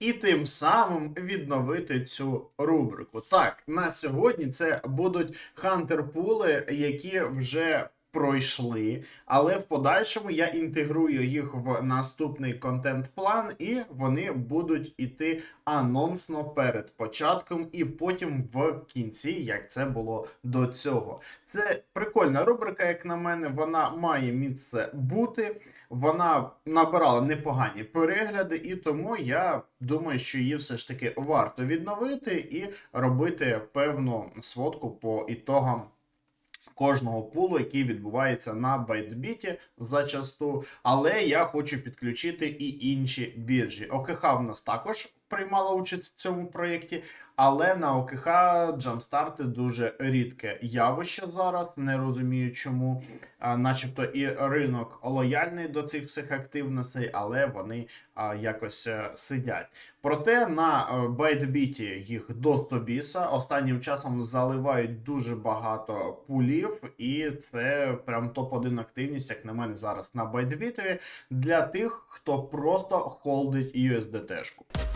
і тим самим відновити цю рубрику. Так, на сьогодні це будуть хантер-пули, які вже пройшли, але в подальшому я інтегрую їх в наступний контент-план, і вони будуть іти анонсно перед початком, і потім в кінці, як це було до цього. Це прикольна рубрика, як на мене, вона має місце бути. Вона набирала непогані перегляди, і тому я думаю, що її все ж таки варто відновити і робити певну сводку по ітогам кожного пулу, який відбувається на байтбіті зачасту. Але я хочу підключити і інші біржі. ОКХ в нас також приймала участь в цьому проєкті, але на ОКХ джамстарти дуже рідке явище зараз. Не розумію, чому, а, начебто, і ринок лояльний до цих всіх активностей, але вони а, якось е, сидять. Проте на е, байтбіті їх до 100 біса. Останнім часом заливають дуже багато пулів, і це прям топ-1 активність, як на мене, зараз на байтбітові для тих, хто просто холдить USDT-шку.